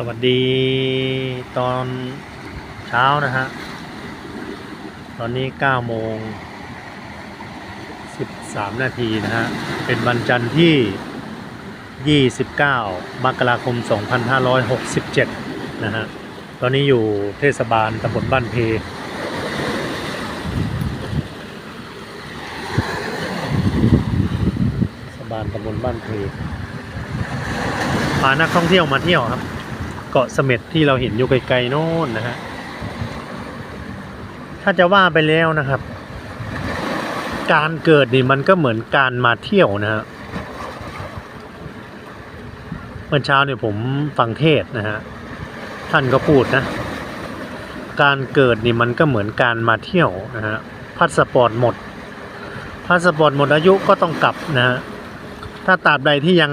สวัสดีตอนเช้านะฮะ ตอนนี้9โมง 13 นาทีนะฮะ เป็นวันจันทร์ที่ 29 มกราคม 2567 นะฮะ ตอนนี้อยู่เทศบาลตำบลบ้านเพ เทศบาลตำบลบ้านเพพานักท่องเที่ยวมาเที่ยวครับ เกาะเสม็ดที่เราเห็นอยู่ไกลๆโน่นนะฮะ ถ้าจะว่าไปแล้วนะครับ การเกิดนี่มันก็เหมือนการมาเที่ยวนะฮะเมื่อเช้าเนี่ยผมฟังเทศนะฮะ ท่านก็พูดนะ การเกิดนี่มันก็เหมือนการมาเที่ยวนะฮะพาสปอร์ตหมดพาสปอร์ตหมดอายุก็ต้องกลับนะฮะถ้าตราบใดที่ยัง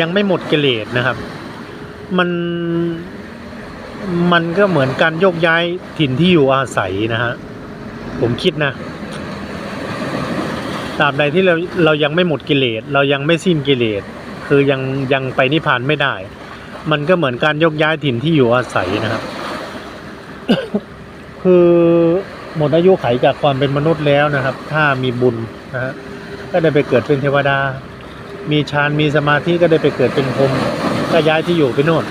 ยังไม่หมดกิเลสนะครับ มันมันก็เหมือนการโยกย้ายถิ่นที่อยู่อาศัยนะฮะ ผมคิดนะตราบใดที่เราเรายังไม่หมดกิเลส เรายังไม่สิ้นกิเลส คือยังยังไปนิพพานไม่ได้ มันก็เหมือนการโยกย้ายถิ่นที่อยู่อาศัยนะครับ คือหมดอายุไขจากความเป็นมนุษย์แล้วนะครับ ถ้ามีบุญนะฮะก็ได้ไปเกิดเป็นเทวดา มีฌานมีสมาธิก็ได้ไปเกิดเป็นพรหม ก็ย้ายที่อยู่ไปโน่น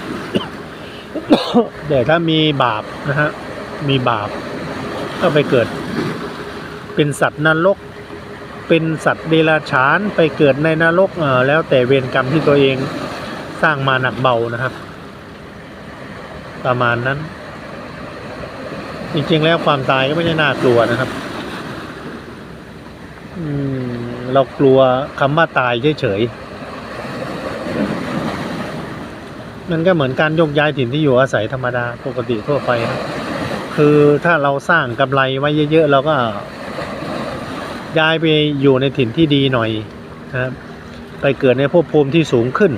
แต่ถ้ามีบาปนะฮะ มีบาป ก็ไปเกิด เป็นสัตว์นรก เป็นสัตว์เดรัจฉาน ไปเกิดในนรกเออแล้วแต่เวรกรรมที่ตัวเองสร้างมาหนักเบานะครับ ประมาณนั้น จริงๆแล้วความตายก็ไม่ได้น่ากลัวนะครับอืมเรากลัวคำว่าตายเฉยๆ มันก็เหมือนการยกย้ายถิ่นที่อยู่อาศัยธรรมดาปกติทั่วไปนะคือถ้าเราสร้างกำไรไว้เยอะๆเราก็ ย้ายไปอยู่ในถิ่นที่ดีหน่อยนะครับ ไปเกิดในภพภูมิที่สูงขึ้น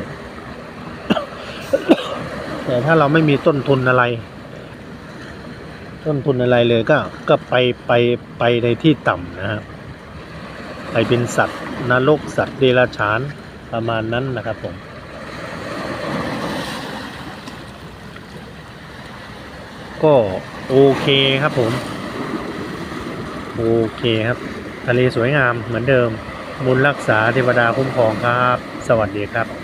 แต่ถ้าเราไม่มีต้นทุนอะไร ต้นทุนอะไรเลยก็ก็ไปไปไปในที่ต่ำนะครับไปเป็นสัตว์นรกสัตว์เดรัจฉานประมาณนั้นนะครับผม ก็โอเคครับผม โอเคครับ ทะเลสวยงามเหมือนเดิม บุญรักษาเทวดาคุ้มครองครับ สวัสดีครับ